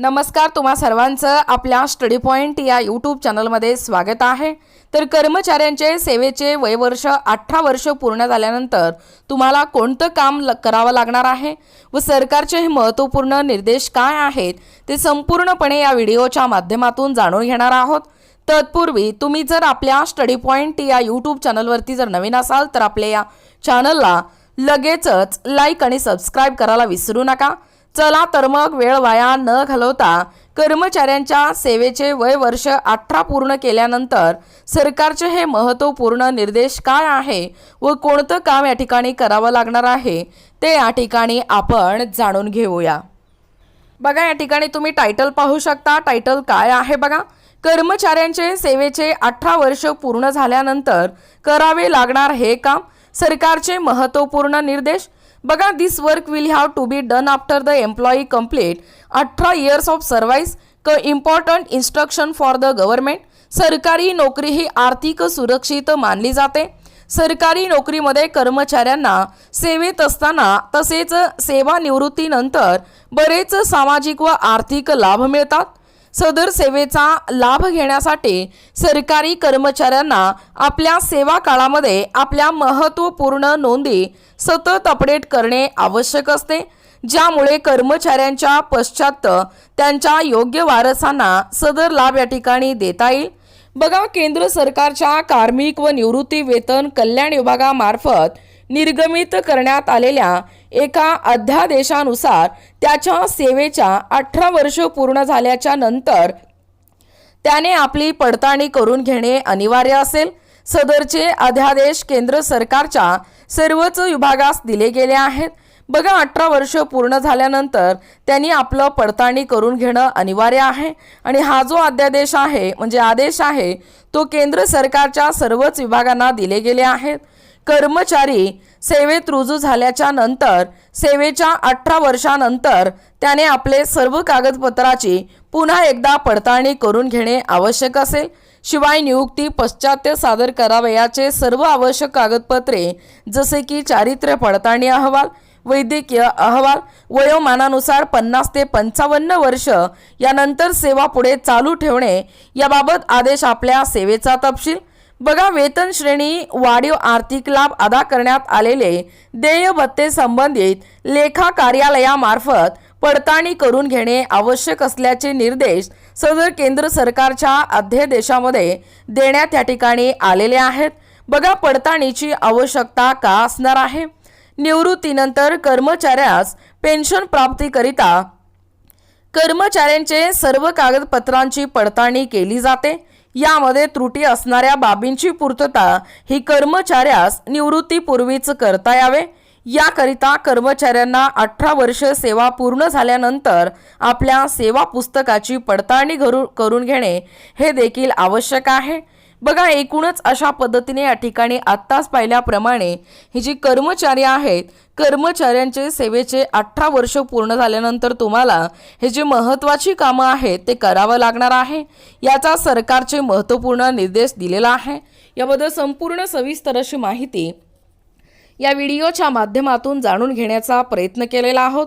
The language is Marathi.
नमस्कार तुम्हा सर्वांचं आपल्या स्टडी पॉईंट या यूट्यूब चॅनलमध्ये स्वागत आहे. तर कर्मचाऱ्यांचे सेवेचे वयवर्ष अठरा वर्ष पूर्ण झाल्यानंतर तुम्हाला कोणतं काम ल करावं लागणार आहे व सरकारचे हे महत्त्वपूर्ण निर्देश काय आहेत ते संपूर्णपणे या व्हिडिओच्या माध्यमातून जाणून घेणार आहोत. तत्पूर्वी तुम्ही जर आपल्या स्टडी पॉईंट या यूट्यूब चॅनलवरती जर नवीन असाल तर आपल्या या चॅनलला लगेचच लाईक आणि सबस्क्राईब करायला विसरू नका. चला तर मग वेळ वाया न घालवता कर्मचाऱ्यांच्या सेवेचे वय वर्ष अठरा पूर्ण केल्यानंतर सरकारचे हे महत्त्वपूर्ण निर्देश काय आहे व कोणतं काम या ठिकाणी करावं लागणार आहे ते या ठिकाणी आपण जाणून घेऊया. बघा या ठिकाणी तुम्ही टायटल पाहू शकता. टायटल काय आहे बघा? कर्मचाऱ्यांचे सेवेचे अठरा वर्ष पूर्ण झाल्यानंतर करावे लागणार हे काम सरकारचे महत्त्वपूर्ण निर्देश बघा this work will have to be done after the employee complete अठरा इयर्स ऑफ सर्व्हाइस क important instruction for the government सरकारी नोकरी ही आर्थिक सुरक्षित मानली जाते. सरकारी नोकरीमध्ये कर्मचाऱ्यांना सेवेत असताना तसेच सेवानिवृत्तीनंतर बरेच सामाजिक व आर्थिक लाभ मिळतात. सदर सेवेचा लाभ घेण्यासाठी सरकारी कर्मचाऱ्यांना आपल्या सेवा काळामध्ये आपल्या महत्त्वपूर्ण नोंदी सतत अपडेट करणे आवश्यक असते ज्यामुळे कर्मचाऱ्यांच्या पश्चात त्यांच्या योग्य वारसांना सदर लाभ या ठिकाणी देता येईल. बघा केंद्र सरकारच्या कार्मिक व निवृत्ती वेतन कल्याण विभागामार्फत निर्गमित करण्यात आलेल्या एका अध्यादेशानुसार त्याच्या सेवेच्या अठरा वर्ष पूर्ण झाल्याच्यानंतर त्याने आपली पडताळणी करून घेणे अनिवार्य असेल. सदरचे अध्यादेश केंद्र सरकारच्या सर्वच विभागास दिले गेले आहेत. बघा अठरा वर्ष पूर्ण झाल्यानंतर त्यांनी आपलं पडताळणी करून घेणं अनिवार्य आहे. आणि हा जो अध्यादेश आहे म्हणजे आदेश आहे तो केंद्र सरकारच्या सर्वच विभागांना दिले गेले आहेत. कर्मचारी सेवेत रुजू झाल्याच्यानंतर सेवेच्या अठरा वर्षानंतर त्याने आपले सर्व कागदपत्राची पुन्हा एकदा पडताळणी करून घेणे आवश्यक असेल. शिवाय नियुक्ती पश्चात्य सादर करावयाचे सर्व आवश्यक कागदपत्रे जसे की चारित्र्य पडताळणी अहवाल वैद्यकीय अहवाल वयोमानानुसार पन्नास ते पंचावन्न वर्ष यानंतर सेवा पुढे चालू ठेवणे याबाबत आदेश आपल्या सेवेचा तपशील बघा वेतन श्रेणी वाढीव आर्थिक लाभ अदा करण्यात आलेले देय भत्ते संबंधित लेखा कार्यालयामार्फत पडताळणी करून घेणे आवश्यक असल्याचे निर्देश सदर केंद्र सरकारच्या अध्यादेशामध्ये देण्यात या ठिकाणी आलेले आहेत. बघा पडताळणीची आवश्यकता का असणार आहे? निवृत्तीनंतर कर्मचाऱ्यास पेन्शन प्राप्तीकरिता कर्मचाऱ्यांचे सर्व कागदपत्रांची पडताळणी केली जाते. यामध्ये त्रुटी असणाऱ्या बाबींची पूर्तता ही कर्मचाऱ्यास निवृत्तीपूर्वीच करता यावे. याकरिता कर्मचाऱ्यांना अठरा वर्ष सेवा पूर्ण झाल्यानंतर आपल्या सेवा पुस्तकाची पडताळणी करू करून घेणे हे देखील आवश्यक आहे. बघा एकूणच अशा पद्धतीने या ठिकाणी आत्ताच पाहिल्याप्रमाणे ही जी कर्मचारी आहेत कर्मचाऱ्यांचे सेवेचे अठरा वर्ष पूर्ण झाल्यानंतर तुम्हाला हे जे महत्त्वाची कामं आहेत ते करावं लागणार आहे. याचा सरकारचे महत्त्वपूर्ण निर्देश दिलेला आहे. याबद्दल संपूर्ण सविस्तर अशी माहिती या व्हिडिओच्या माध्यमातून जाणून घेण्याचा प्रयत्न केलेला आहोत.